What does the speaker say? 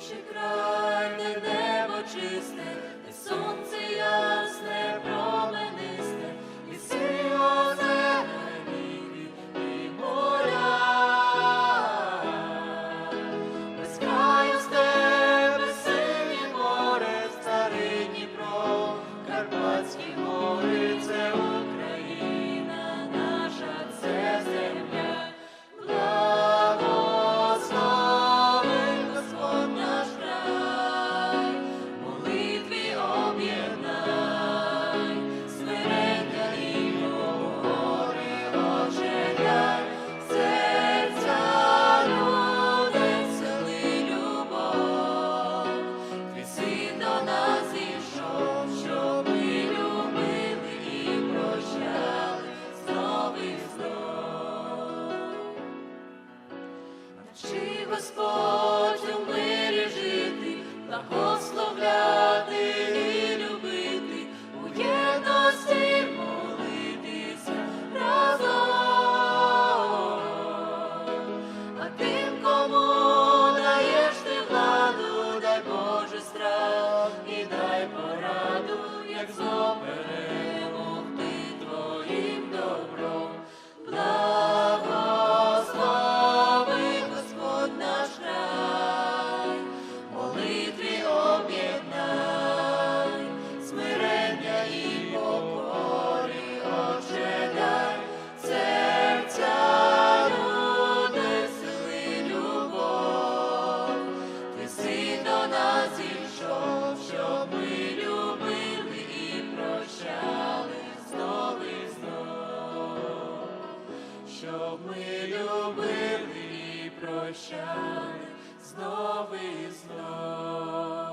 Почекай, небо чисте. Господь у мирі жити, благословляти і любити, у єдності молитися разом, а тим, кому даєш ти владу, дай Боже страх і дай пораду, як зопере. ми любили і прощали знов і знов.